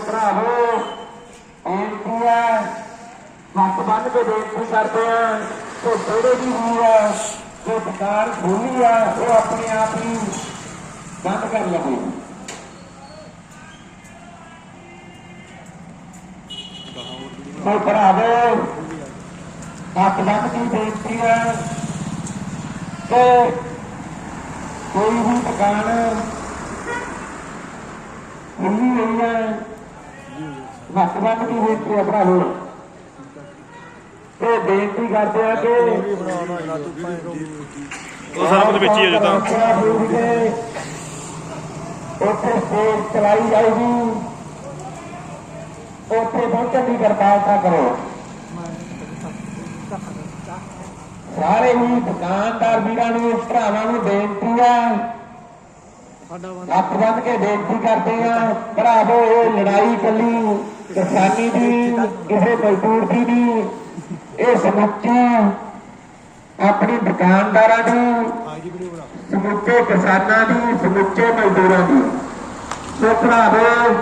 ਭਰਾਵੋ ਬੇਨਤੀ ਹੈ ਹੱਥ ਬੰਨ ਕੇ ਬੇਨਤੀ ਕਰਦੇ ਆ ਕਿ ਜਿਹੜੇ ਵੀ ਵੀਰ ਆ ਜੋ ਦੁਕਾਨ ਖੋਲੀ ਆ ਉਹ ਆਪਣੇ ਆਪ ਹੀ ਬੰਦ ਕਰ ਲਵੇ ਸੋ ਭਰਾਵੋ ਹੱਥ ਬੰਨ ਕੇ ਬੇਨਤੀ ਹੈ ਕਿ ਕੋਈ ਵੀ ਦੁਕਾਨ ਖੁੱਲੀ ਹੋਈ ਹੈ ਹੱਥ ਬੰਨ ਕੇ ਬੇਨਤੀ ਹੈ ਤੇ ਬੇਨਤੀ ਕਰਦੇ ਆ ਕਿ ਉਹ ਸਾਰਾ ਕੁਝ ਵਿੱਚ ਹੀ ਹੈ ਜਿੱਦਾਂ। ਉੱਥੇ ਸੇਲ ਚਲਾਈ ਜਾਊਗੀ ਉੱਥੇ ਪਹੁੰਚਣ ਦੀ ਕਿਰਪਾਲਤਾ ਕਰੋ। ਸਾਰੇ ਹੀ ਦੁਕਾਨਦਾਰ ਵੀਰਾਂ ਨੂੰ ਭਰਾਵਾਂ ਨੂੰ ਬੇਨਤੀ ਹੈ। ਹੱਥ ਬੰਨ ਕੇ ਬੇਨਤੀ ਕਰਦੇ ਆ ਭਰਾਵੋ, ਇਹ ਲੜਾਈ ਕੱਲੀ ਕਿਸਾਨੀ ਦੀ, ਕਿਸੇ ਮਜ਼ਦੂਰ ਦੀ ਨਹੀਂ। ਇਹ ਸਮੁੱਚੀ ਆਪਣੀ ਦੁਕਾਨਦਾਰਾਂ ਦੀ, ਸਮੁੱਚੇ ਕਿਸਾਨਾਂ ਦੀ, ਸਮੁੱਚੇ ਮਜ਼ਦੂਰਾਂ ਦੀ। ਸੋ ਭਰਾਵੋ